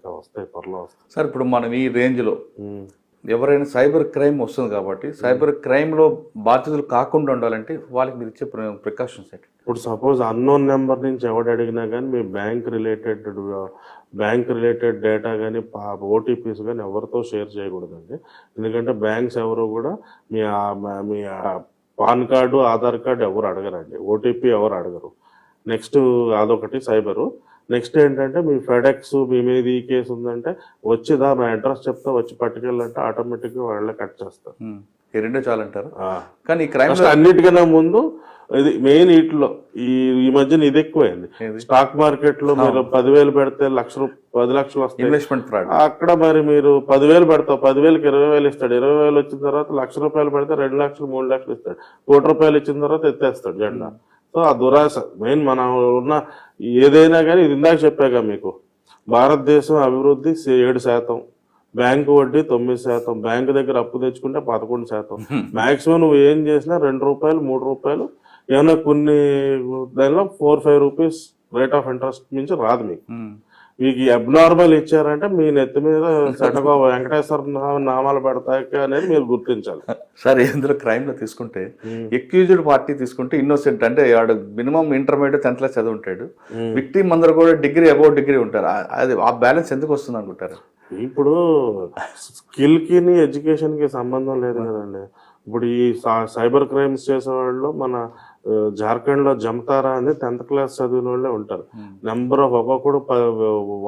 ఇంకా వస్తాయి త్వరలో వస్తాయి. సార్ ఇప్పుడు మనం ఈ రేంజ్లో. ఎవరైనా సైబర్ క్రైమ్ వస్తుంది కాబట్టి సైబర్ క్రైమ్లో బాధితులు కాకుండా ఉండాలంటే వాళ్ళకి మీరు ఇచ్చే ప్రికాషన్స్ ఏంటి? ఇప్పుడు సపోజ్ అన్నోన్ నెంబర్ నుంచి ఎవడు అడిగినా కానీ మీ bank related bank related data కానీ ఓటీపీస్ కానీ ఎవరితో షేర్ చేయకూడదండి. ఎందుకంటే బ్యాంక్స్ ఎవరు కూడా మీ మీ పాన్ కార్డు ఆధార్ కార్డు ఎవరు అడగరండి. ఓటీపీ ఎవరు అడగరు. నెక్స్ట్ అదొకటి సైబరు. నెక్స్ట్ ఏంటంటే మీ ఫెడెక్స్ మీ మీద ఈ కేసు ఉందంటే వచ్చి దా నా అడ్రస్ చెప్తా వచ్చి పట్టుకెళ్ళంటే ఆటోమేటిక్గా వాళ్ళే కట్ చేస్తారు. ఉమ్. ఈ రెండే చాలంటారు. ఆ. కానీ క్రైమ్ అన్నిటికన్నా ముందు ఇది మెయిన్ వీటిలో ఈ ఈ మధ్యన ఇది ఎక్కువైంది? స్టాక్ మార్కెట్లో మీరు పదివేలు పెడితే లక్ష పది లక్షలు వస్తాయి. ఇన్వెస్ట్మెంట్ ఫ్రాడ్ అక్కడ మరి మీరు పదివేలు పెడతావు పదివేలకి ఇరవై వేలు ఇస్తాడు. ఇరవై వేలు వచ్చిన తర్వాత లక్ష రూపాయలు పెడితే రెండు లక్షలు మూడు లక్షలు ఇస్తాడు. కోటి రూపాయలు ఇచ్చిన తర్వాత ఎత్తేస్తాడు జెండా. సో ఆ దురాశ మెయిన్ మన ఉన్న ఏదైనా కానీ ఇది ఇందాక చెప్పాక మీకు. భారతదేశం అభివృద్ధి ఏడు శాతం. బ్యాంకు వడ్డీ తొమ్మిది శాతం. బ్యాంకు దగ్గర అప్పు తెచ్చుకుంటే పదకొండు శాతం. మాక్సిమం నువ్వు ఏం చేసినా రెండు రూపాయలు మూడు రూపాయలు ఏమైనా కొన్ని దానిలో four five rupees rate of interest మించి రాదు మీకు. మీకు అబ్నార్మల్ ఇచ్చారంటే మీ నెత్తి మీద సెటగో వెంకటేశ్వర నామాలు పెడతాయి అనేది మీరు గుర్తించాలి. సార్ ఇందులో క్రైమ్లో తీసుకుంటే ఎక్యూజ్డ్ పార్టీ తీసుకుంటే ఇన్నోసెంట్ అంటే వాడు మినిమం ఇంటర్మీడియట్ టెన్త్ క్లాస్ చదివి ఉంటాడు విక్టిమ్ అందరూ కూడా డిగ్రీ అబౌవ్ డిగ్రీ ఉంటారు. అది ఆ బ్యాలెన్స్ ఎందుకు వస్తుంది అనుకుంటారు? ఇప్పుడు స్కిల్కి ఎడ్యుకేషన్కి సంబంధం లేదు కదండి. ఇప్పుడు ఈ సైబర్ క్రైమ్స్ చేసే వాళ్ళు మన జార్ఖండ్లో జమతారా అని టెన్త్ క్లాస్ చదివిన వాళ్ళే ఉంటారు. నెంబర్ ఆఫ్ ఒక్కొక్కడు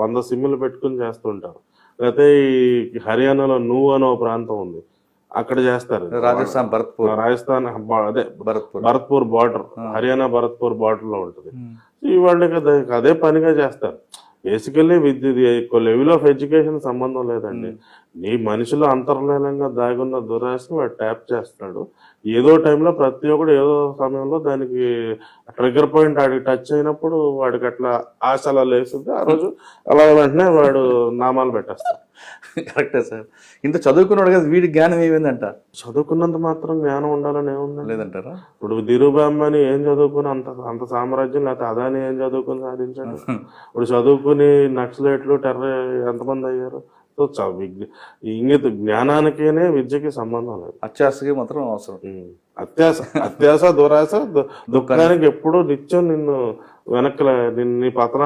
వంద సిమ్లు పెట్టుకుని చేస్తుంటారు అయితే ఈ హర్యానాలో నువ్వు అనే ఒక ప్రాంతం ఉంది. అక్కడ చేస్తారు. రాజస్థాన్ భరత్పూర్. రాజస్థాన్ అదే భరత్పూర్. భరత్పూర్ బార్డర్. హర్యానా భరత్పూర్ బార్డర్లో ఉంటుంది ఈ వాళ్ళకి అదే పనిగా చేస్తారు. Basically with level of education సంబంధం లేదండి. నీ మనిషిలో అంతర్లీనంగా దాగున్న దురాశని వాడు ట్యాప్ చేస్తాడు ఏదో టైంలో ప్రతి ఒక్కడు ఏదో సమయంలో దానికి ట్రిగర్ పాయింట్ ఆడికి టచ్ అయినప్పుడు వాడికి అట్లా ఆశ అలా లేస్తుంది. ఆ రోజు అలా వెంటనే వాడు నామాలు పెట్టేస్తాడు. కరెక్టే సార్. ఇంత చదువుకున్నాడు కదా వీడి జ్ఞానం ఏమైందంట? చదువుకున్నంత మాత్రం జ్ఞానం ఉండాలని ఏముందండి లేదంటారా? ఇప్పుడు ధీరుబాంబని ఏం చదువుకుని అంత అంత సామ్రాజ్యం లేకపోతే అదాని ఏం చదువుకుని సాధించాడు? ఇప్పుడు చదువుకుని నక్సలైట్లు టెర్ర ఎంతమంది అయ్యారు? సో చ- విజ్ఞ- ఈ ఇంగిత జ్ఞానానికేనే విద్యకి సంబంధం లేదు. అత్యాసకి మాత్రం అవసరం. ఉమ్. అత్యాస అత్యాస దురాశ దు- దుఃఖానికి. ఎప్పుడూ నిత్యం నిన్ను వెనక్కి నిన్ను నీ పతన